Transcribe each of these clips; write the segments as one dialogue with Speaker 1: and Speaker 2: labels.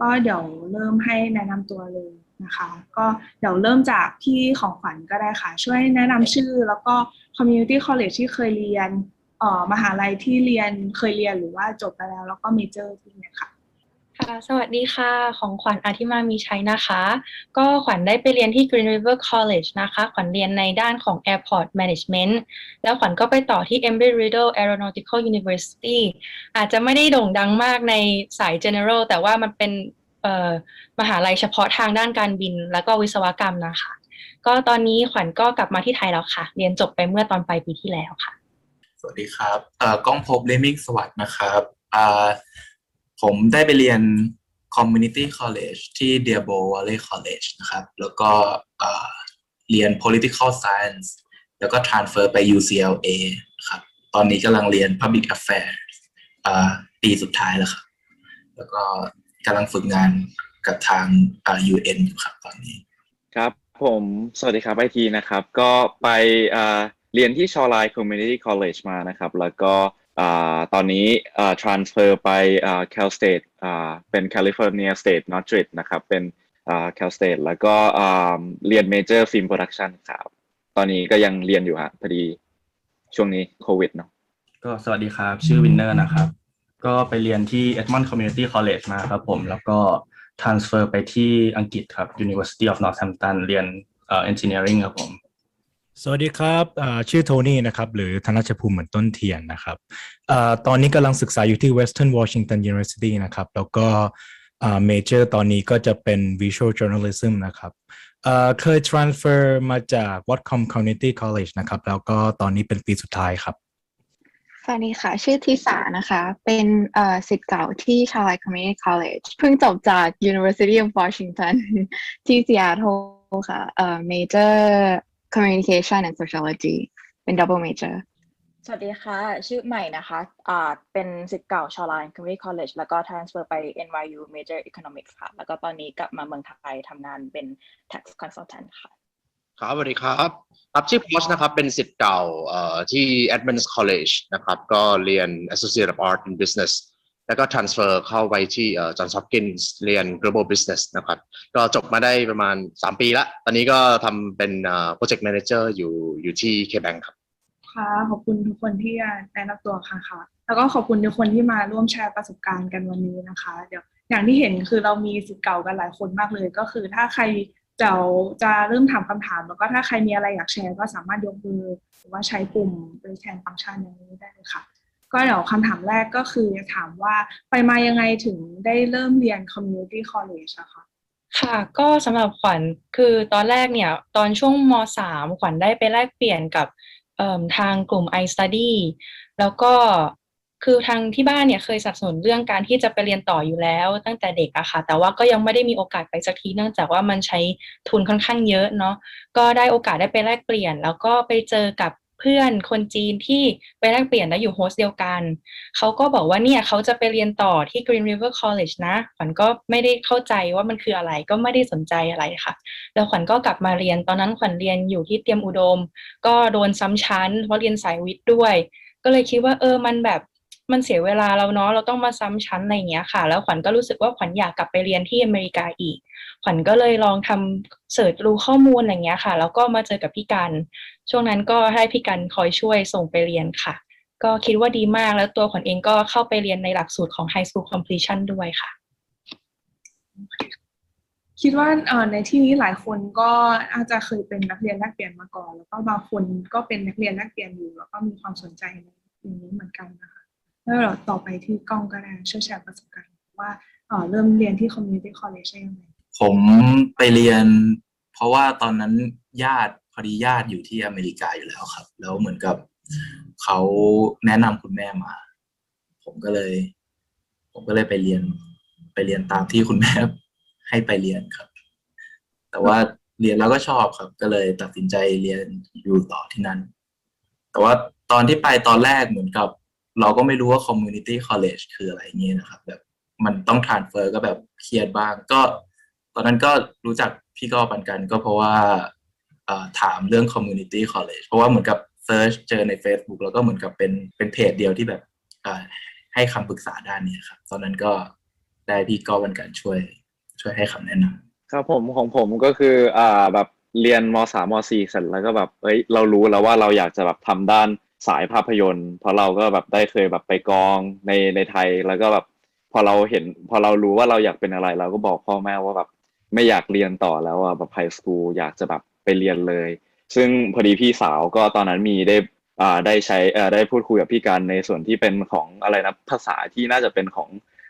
Speaker 1: ก็เดี๋ยวเริ่มให้แนะนำตัวเลยนะคะ ก็เดี๋ยวเริ่มจากที่ของขวัญก็ได้ค่ะ ช่วยแนะนำชื่อ แล้วก็ community college ที่เคยเรียนเอ่อมหาลัยที่เรียนเคยเรียนหรือว่าจบไปแล้ว แล้วก็เมเจอร์ที่เนี่ยค่ะ
Speaker 2: ค่ะสวัสดีค่ะ ของขวัญอาทิมามีชัยนะคะ ก็ขวัญได้ไปเรียนที่ Green River College นะคะ ขวัญเรียนในด้านของ Airport Management แล้วขวัญก็ไปต่อที่ Embry Riddle Aeronautical University อาจจะไม่ได้โด่งดังมากในสาย General แต่ว่ามันเป็นมหาลัยเฉพาะทางด้านการบิน แล้วก็วิศวกรรมนะคะ ก็ตอนนี้ขวัญก็กลับมาที่ไทยแล้วค่ะ เรียนจบไปเมื่อตอนปลายปีที่แล้วค่ะ
Speaker 3: สวัสดีครับเอ่อก้องภพเลมิงสวัสดนะครับอ่า ผมได้ไปเรียน Community College ที่ Dearborn Valley College นะครับ แล้วก็เรียน Political Science แล้วก็ transfer ไป UCLA ครับ ตอนนี้กำลังเรียน Public Affairs ปีสุดท้ายแล้วครับ แล้วก็กำลังฝึกงานกับทาง UN อยู่ครับตอนนี้
Speaker 4: ครับผมสวัสดีครับไอทีนะครับ ก็ไปเรียนที่ชอ l ไล Community College มานะครับ แล้วก็ ตอนนี้ transfer ไป Cal State เป็น California State Northridge นะครับ เป็น Cal State แล้วก็เรียน Major Film Production ครับ ตอนนี้ก็ยังเรียนอยู่ฮะพอดีช่วงนี้โควิดเนาะ
Speaker 5: ก็สวัสดีครับ ชื่อวินเนอร์นะครับ ก็ไปเรียนที่ Edmond Community College มาครับผม แล้วก็ transfer ไปที่อังกฤษครับ University of Northampton เรียน engineering ครับผม
Speaker 6: สวัสดีครับชื่อโทนี่นะครับ หรือธนชภูมิเหมือนต้นเทียนนะครับอตอนนี้กำลังศึกษาอยู่ที่ Western Washington University นะครับ แล้วก็เมเจอร์ตอนนี้ก็จะเป็น Visual Journalism นะครับเคย transfer มาจาก Whatcom Community College นะครับ แล้วก็ตอนนี้เป็นปีสุดท้ายครับ
Speaker 7: สวัสดีค่ะ ชื่อทิสานะคะ เป็นเอ่อศิษย์เก่าที่ชาลัย Community College เพิ่งจบจาก University of Washington ที่ Seattle ค่ะเอ่อ major communication and sociology เป็น double major
Speaker 8: สวัสดีค่ะ ชื่อใหม่นะคะอ่าเป็นศิษย์เก่าชอลไลน์ Community College แล้วก็ transfer ไป NYU Major Economics ค่ะ แล้วก็ตอนนี้กลับมาเมืองไทยทำงานเป็น tax consultant ค่ะ
Speaker 9: ครับสวัสดีครับครับชื่อพอชนะครับเป็นศิษย์เก่าเอ่อที่ Advanced College นะครับ ก็เรียน Associate of Art in Business แล้วก็ transfer เข้าไปที่เอ่อ Johns Hopkins เรียน Global Business นะครับ ก็จบมาได้ประมาณ 3 ปีละ ตอนนี้ก็ทำเป็น Project Manager อยู่อยู่ที่ KBank ครับ
Speaker 1: ค่ะ ขอบคุณทุกคนที่แนะนำตัวค่ะค่ะ แล้วก็ขอบคุณทุกคนที่มาร่วมแชร์ประสบการณ์กันวันนี้นะคะ เดี๋ยวอย่างที่เห็นคือเรามีสิทธิ์เก่ากันหลายคนมากเลย ก็คือถ้าใครจะจะเริ่มถามคำถาม แล้วก็ถ้าใครมีอะไรอยากแชร์ก็สามารถยกมือหรือว่าใช้ปุ่มโดยแทนฟังก์ชันอย่างนี้ได้เลยค่ะ ก็เดี๋ยวคำถามแรกก็คือถามว่าไปมายังไงถึงได้เริ่มเรียน community college อะคะ
Speaker 2: ค่ะ ก็สำหรับขวัญคือตอนแรกเนี่ย ตอนช่วงมสามขวัญได้ไปแลกเปลี่ยนกับทางกลุ่ม i study แล้วก็คือทางที่บ้านเนี่ยเคยสนับสนุนเรื่องการที่จะไปเรียนต่ออยู่แล้วตั้งแต่เด็กอะค่ะ แต่ว่าก็ยังไม่ได้มีโอกาสไปสักทีเนื่องจากว่ามันใช้ทุนค่อนข้างเยอะเนาะก็ได้โอกาสได้ไปแลกเปลี่ยน แล้วก็ไปเจอกับ เพื่อนคนจีนที่ไปแลกเปลี่ยนแล้วอยู่โฮสต์เดียวกัน เขาก็บอกว่าเนี่ยเขาจะไปเรียนต่อที่ Green River College นะ ขวัญก็ไม่ได้เข้าใจว่ามันคืออะไรก็ไม่ได้สนใจอะไรค่ะ แล้วขวัญก็กลับมาเรียนตอนนั้นขวัญเรียนอยู่ที่เตรียมอุดม ก็โดนซ้ำชั้นเพราะเรียนสายวิทย์ด้วย ก็เลยคิดว่าเออมันแบบ มันเสียเวลาเราเนาะเราต้องมาซ้ำชั้นอะไรเงี้ยค่ะ แล้วขวัญก็รู้สึกว่าขวัญอยากกลับไปเรียนที่อเมริกาอีก ขวัญก็เลยลองทำเสิร์ชรู้ข้อมูลอะไรเงี้ยค่ะ แล้วก็มาเจอกับพี่กัน ช่วงนั้นก็ให้พี่กันคอยช่วยส่งไปเรียนค่ะ ก็คิดว่าดีมากแล้วตัวขวัญเองก็เข้าไปเรียนในหลักสูตรของ High School Completion ด้วยค่ะ
Speaker 1: คิดว่าในที่นี้หลายคนก็อาจจะเคยเป็นนักเรียนแลกเปลี่ยนมาก่อน แล้วก็บางคนก็เป็นนักเรียนแลกเปลี่ยนอยู่ แล้วก็มีความสนใจในสิ่งนี้เหมือนกันนะคะ แล้วเราต่อไปที่กล้องก็ได้ช่วยแชร์ประสบการณ์ว่าเริ่มเรียนที่ community college ได้ยังไง
Speaker 3: ผมไปเรียน เพราะว่าตอนนั้นญาติพอดีญาติอยู่ที่อเมริกาอยู่แล้วครับ แล้วเหมือนกับเขาแนะนำคุณแม่มา ผมก็เลย ผมก็เลยไปเรียนไปเรียนตามที่คุณแม่ให้ไปเรียนครับ แต่ว่าเรียนแล้วก็ชอบครับ ก็เลยตัดสินใจเรียนอยู่ต่อที่นั่น แต่ว่าตอนที่ไปตอนแรกเหมือนกับ เราก็ไม่รู้ว่า community college คืออะไรเงี้ยนะครับ แบบมันต้อง transfer ก็แบบเครียดบ้างก็ ตอนนั้นก็รู้จักพี่ก็ปันกันก็เพราะว่าถามเรื่อง community college เพราะว่าเหมือนกับ search เจอใน Facebook แล้วก็เหมือนกับเป็นเป็นเพจเดียวที่แบบให้คำปรึกษาด้านนี้ครับ ตอนนั้นก็ได้พี่ก็ป็นการช่วยช่วยให้คำแนะนำ
Speaker 4: ครับผมของผมก็คืออ่าแบบเรียนมสามมสี่เสร็จแล้วก็แบบเอ้ยเรารู้แล้วว่าเราอยากจะแบบทำด้าน สายภาพยนตร์ เพราะเราก็แบบได้เคยแบบไปกองในในไทยแล้วก็แบบพอเราเห็น พอเรารู้ว่าเราอยากเป็นอะไร เราก็บอกพ่อแม่ว่าแบบไม่อยากเรียนต่อแล้วอะแบบไฮสคูลอยากจะแบบไปเรียนเลย ซึ่งพอดีพี่สาวก็ตอนนั้นมีได้อ่าได้ใช้เอ่อได้พูดคุยกับพี่กันในส่วนที่เป็นของอะไรนะภาษาที่น่าจะเป็นของ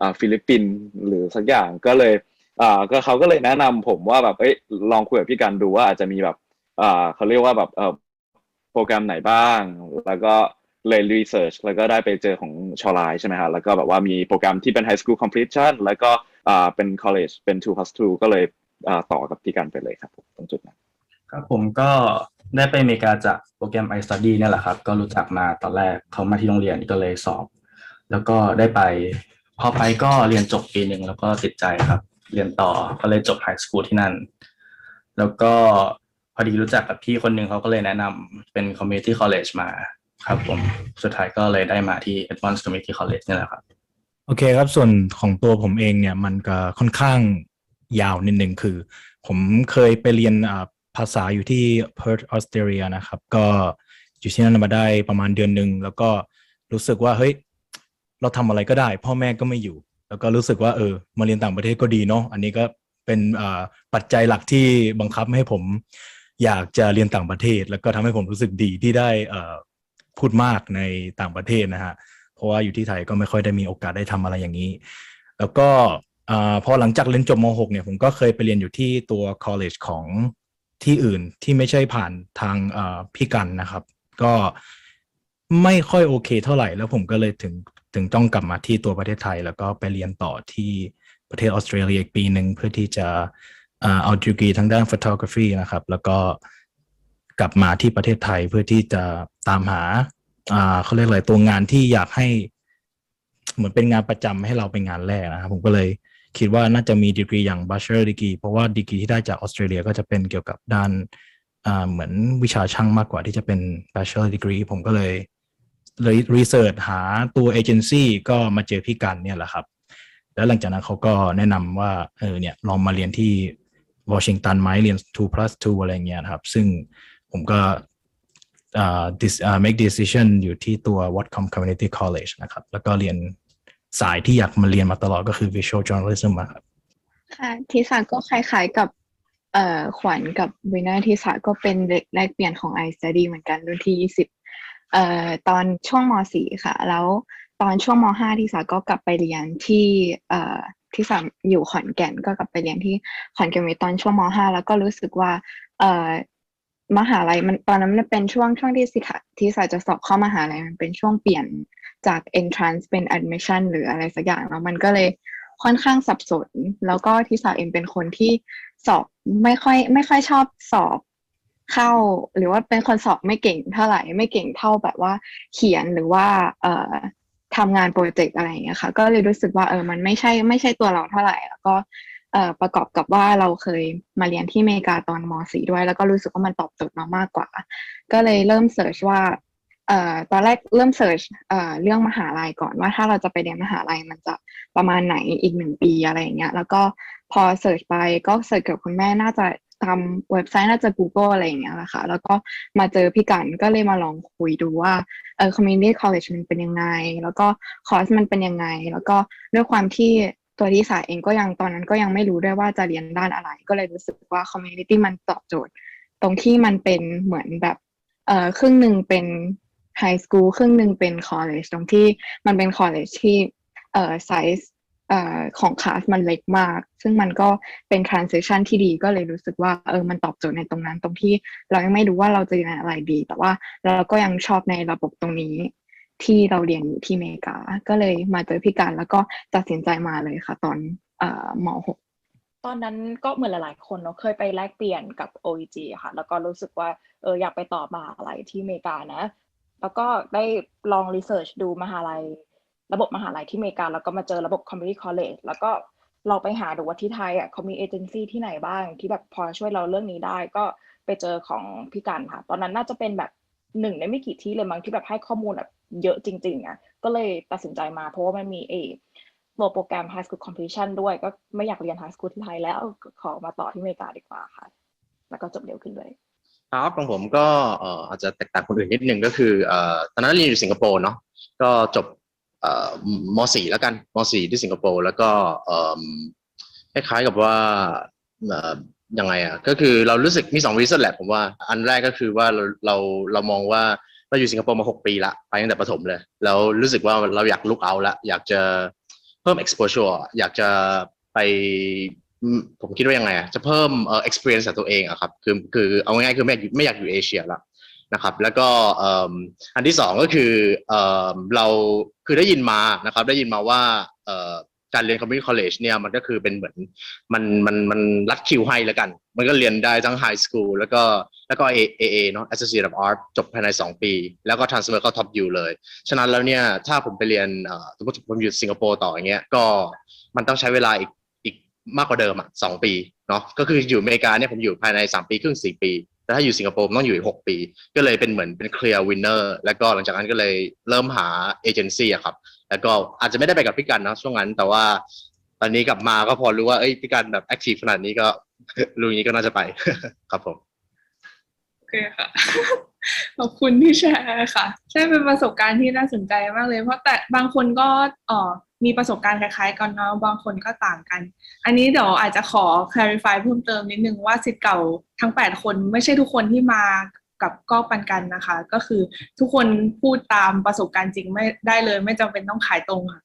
Speaker 4: อ่าฟิลิปปินส์หรือสักอย่างก็เลยอ่าก็เขาก็เลยแนะนำผมว่าแบบเอ้ยลองคุยกับพี่กันดูว่าอาจจะมีแบบอ่าเขาเรียกว่าแบบเอ่อ โปรแกรมไหนบ้าง แล้วก็เลยรีเสิร์ชแล้วก็ได้ไปเจอของชอไลใช่ไหมฮะแล้วก็แบบว่ามีโปรแกรมที่เป็น High School Completion แล้วก็อ่าเป็น College เป็น2 plus 2ก็เลยอ่าต่อกับพี่กันไปเลยครับตรงจุดนั้น
Speaker 5: ครับผมก็ได้ไปอเมริกาจากโปรแกรม iStudy เนี่ยแหละครับ ก็รู้จักมาตอนแรกเขามาที่โรงเรียนก็เลยสอบ แล้วก็ได้ไป พอไปก็เรียนจบปีหนึ่งแล้วก็ติดใจครับ เรียนต่อก็เลยจบไฮสคูลที่นั่น แล้วก็ อดีรู้จักกับพี่คนหนึ่งเขาก็เลยแนะนำเป็น community college มาครับผมสุดท้ายก็เลยได้มาที่ advanced community college นี่แหละครับ
Speaker 6: โอเคครับส่วนของตัวผมเองเนี่ยมันก็ค่อนข้างยาวนิดหนึ่งคือ ผมเคยไปเรียนอ่าภาษาอยู่ที่ Perth ออสเตรเลียนะครับ ก็อยู่ที่นั่นมาได้ประมาณเดือนหนึ่งแล้วก็รู้สึกว่าเฮ้ยเราทำอะไรก็ได้ พ่อแม่ก็ไม่อยู่ แล้วก็รู้สึกว่าเออมาเรียนต่างประเทศก็ดีเนาะอันนี้ก็เป็นอ่าปัจจัยหลักที่บังคับให้ผม อยากจะเรียนต่างประเทศ แล้วก็ทำให้ผมรู้สึกดีที่ได้เออพูดมากในต่างประเทศนะฮะเพราะว่าอยู่ที่ไทยก็ไม่ค่อยได้มีโอกาสได้ทำอะไรอย่างนี้ แล้วก็พอหลังจากเรียนจบม .6 เนี่ยผมก็เคยไปเรียนอยู่ที่ตัว college ของที่อื่นที่ไม่ใช่ผ่านทางพี่กันนะครับ ก็ไม่ค่อยโอเคเท่าไหร่ แล้วผมก็เลยถึงถึงต้องกลับมาที่ตัวประเทศไทย แล้วก็ไปเรียนต่อที่ประเทศออสเตรเลียอีกปีหนึ่งเพื่อที่จะ เอาดีกรีทางด้าน photography นะครับ แล้วก็กลับมาที่ประเทศไทยเพื่อที่จะตามหาเขาเรียกอะไรตัวงานที่อยากให้เหมือนเป็นงานประจำให้เราเป็นงานแรกนะครับ ผมก็เลยคิดว่าน่าจะมีดีกรีอย่าง bachelor degree เพราะว่าดีกรีที่ได้จากออสเตรเลียก็จะเป็นเกี่ยวกับด้านเหมือนวิชาช่างมากกว่าที่จะเป็น bachelor degree ผมก็เลยเลยรีเสิร์ชหาตัวเอเจนซี่ก็มาเจอพี่กันเนี่ยแหละครับ แล้วหลังจากนั้นเขาก็แนะนำว่าเออเนี่ยลองมาเรียนที่ วอชิงตันไหมเรียน 2 plus 2 อะไรเงี้ยครับ ซึ่งผมก็อ่า dis make decision อยู่ที่ตัว Whatcom Community College นะครับ แล้วก็เรียนสายที่อยากมาเรียนมาตลอดก็คือ Visual Journalism ครับ
Speaker 7: ค่ะทีสาก็คล้ายๆกับเอ่อขวัญกับวินเนอร์ทีสาก็เป็นเด็กแลกเปลี่ยนของ iStudy เหมือนกันรุ่นที่ยี่สิบเอ่อตอนช่วงม .4 ค่ะ แล้วตอนช่วงม .5 ทีสาก็กลับไปเรียนที่เอ่อ ที่สามอยู่ขอนแก่นก็กลับไปเรียนที่ขอนแก่นตอนช่วงม .5 แล้วก็รู้สึกว่า เออมหาลัยมันตอนนั้นมันเป็นช่วงช่วงที่สิทาที่สาจะสอบเข้ามหาลัยมันเป็นช่วงเปลี่ยนจาก entrance เป็น admission หรืออะไรสักอย่างแล้วมันก็เลยค่อนข้างสับสน แล้วก็ที่สาวเองเป็นคนที่สอบไม่ค่อย ไม่ค่อยชอบสอบเข้า หรือว่าเป็นคนสอบไม่เก่งเท่าไหร่ไม่เก่งเท่าแบบว่าเขียนหรือว่า เอ่อ ทำงานโปรเจกต์อะไรอย่างเงี้ยค่ะ ก็เลยรู้สึกว่าเออมันไม่ใช่ไม่ใช่ตัวเราเท่าไหร่ แล้วก็เอ่อประกอบกับว่าเราเคยมาเรียนที่อเมริกาตอนม .4 ด้วย แล้วก็รู้สึกว่ามันตอบโจทย์เรามากกว่า ก็เลยเริ่มเสิร์ชว่าเอ่อตอนแรกเริ่มเสิร์ชเอ่อเรื่องมหาลัยก่อนว่าถ้าเราจะไปเรียนมหาลัยมันจะประมาณไหนอีกหนึ่งปีอะไรอย่างเงี้ย แล้วก็พอเสิร์ชไปก็เสิร์ชกับคุณแม่น่าจะ ทำเว็บไซต์น่าจะ Google อะไรอย่างเงี้ยแหละค่ะ แล้วก็มาเจอพี่กันก็เลยมาลองคุยดูว่าเออ community college มันเป็นยังไง แล้วก็คอร์สมันเป็นยังไง แล้วก็ด้วยความที่ตัวที่สายเองก็ยังตอนนั้นก็ยังไม่รู้ด้วยว่าจะเรียนด้านอะไร ก็เลยรู้สึกว่า community มันตอบโจทย์ ตรงที่มันเป็นเหมือนแบบเออครึ่งหนึ่งเป็นไฮสคูลครึ่งหนึ่งเป็นคอลเลจตรงที่มันเป็นคอลเลจที่เอ่อไซส์ ของคลาสมันเล็กมาก ซึ่งมันก็เป็น transition ที่ดีก็เลยรู้สึกว่าเออมันตอบโจทย์ในตรงนั้น ตรงที่เรายังไม่รู้ว่าเราจะเรียนอะไรดี แต่ว่าเราก็ยังชอบในระบบตรงนี้ ที่เราเรียนอยู่ที่เมกา ก็เลยมาเจอพี่การแล้วก็ตัดสินใจมาเลยค่ะ ตอนเอ่อม .6
Speaker 8: ตอนนั้นก็เหมือนหลาย ๆ คนเนาะเคยไปแลกเปลี่ยนกับ OEG ค่ะ แล้วก็รู้สึกว่าเอออยากไปต่อมหาลัยที่เมกานะ แล้วก็ได้ลองรีเสิร์ชดูมหาลัย ระบบมหาลัยที่อเมริกาแล้วก็มาเจอระบบ community college แล้วก็ลองไปหาดูว่าที่ไทยอะเขามีเอเจนซี่ที่ไหนบ้าง ที่แบบพอช่วยเราเรื่องนี้ได้ ก็ไปเจอของพี่กันค่ะ ตอนนั้นน่าจะเป็นแบบหนึ่งในไม่กี่ที่เลยมั้งที่แบบให้ข้อมูลแบบเยอะจริง ๆอะก็เลยตัดสินใจมาเพราะว่ามันมีเอโปรแกรม High School Completion ด้วยก็ไม่อยากเรียน High School ที่ไทยแล้วขอมาต่อที่อเมริกาดีกว่าค่ะ แล้วก็จบเร็วขึ้นด้วย
Speaker 9: ครับของผมก็อาจจะแตกต่างคนอื่นนิดนึงก็คือตอนนั้นเรียนอยู่สิงคโปร์เนาะก็จบ ม .4 แล้วกันม .4 ที่สิงคโปร์แล้วก็คล้ายๆกับว่ายังไงอะก็คือเรารู้สึกมีสองรีซ o นแหละผมว่าอันแรกก็คือว่าเราเราเรามองว่าเราอยู่สิงคโปร์มาหกปีละไปตั้งแต่ประถมเลยแล้วรู้สึกว่าเราอยากลุกเอาละอยากจะเพิ่ม exposure อยากจะไปผมคิดว่ายังไงอะจะเพิ่มเอ่อ experience ตัวเองอะครับคือคือเอาง่ายๆคือไม่ไม่อยากอยู่เอเชียละ นะครับแล้วก็อันที่สองก็คือเอเราคือได้ยินมานะครับได้ยินมาว่าการเรียน community college เนี่ยมันก็คือเป็นเหมือนมันมันมันรัดคิวให้แล้วกัน มันก็เรียนได้ทั้ง high school แล้วก็แล้วก็ AA เนาะ Associate of Art จบภายใน 2 ปี แล้วก็ transfer เข้า top U เลย ฉะนั้นแล้วเนี่ยถ้าผมไปเรียนสมมติผมอยู่สิงคโปร์ต่ออย่างเงี้ยก็มันต้องใช้เวลาอีกอีกมากกว่าเดิมอะสองปีเนาะก็คืออยู่อเมริกาเนี่ยผมอยู่ภายในสามปีครึ่งสี่ปี แต่ถ้าอยู่สิงคโปร์ผมต้องอยู่อีกหกปี ก็เลยเป็นเหมือนเป็น clear winner แล้วก็หลังจากนั้นก็เลยเริ่มหาเอเจนซี่อะครับ แล้วก็อาจจะไม่ได้ไปกับพี่กันนะช่วงนั้น แต่ว่าตอนนี้กลับมาก็พอรู้ว่าเอ้ยพี่กันแบบแอคทีฟขนาดนี้ก็รู้อย่างนี้ก็น่าจะไปครับผม
Speaker 1: โอเคค่ะขอบคุณที่แชร์ค่ะ ใช่เป็นประสบการณ์ที่น่าสนใจมากเลย เพราะแต่บางคนก็อ่อ มีประสบการณ์คล้ายๆ กันเนาะบางคนก็ต่างกัน อันนี้เดี๋ยวอาจจะขอ clarify เพิ่มเติมนิดนึงว่าสิทธิ์เก่าทั้ง 8 คนไม่ใช่ทุกคนที่มากับก็ปันกันนะคะ ก็คือทุกคนพูดตามประสบการณ์จริงไม่ได้เลย ไม่จำเป็นต้องขายตรงค่ะ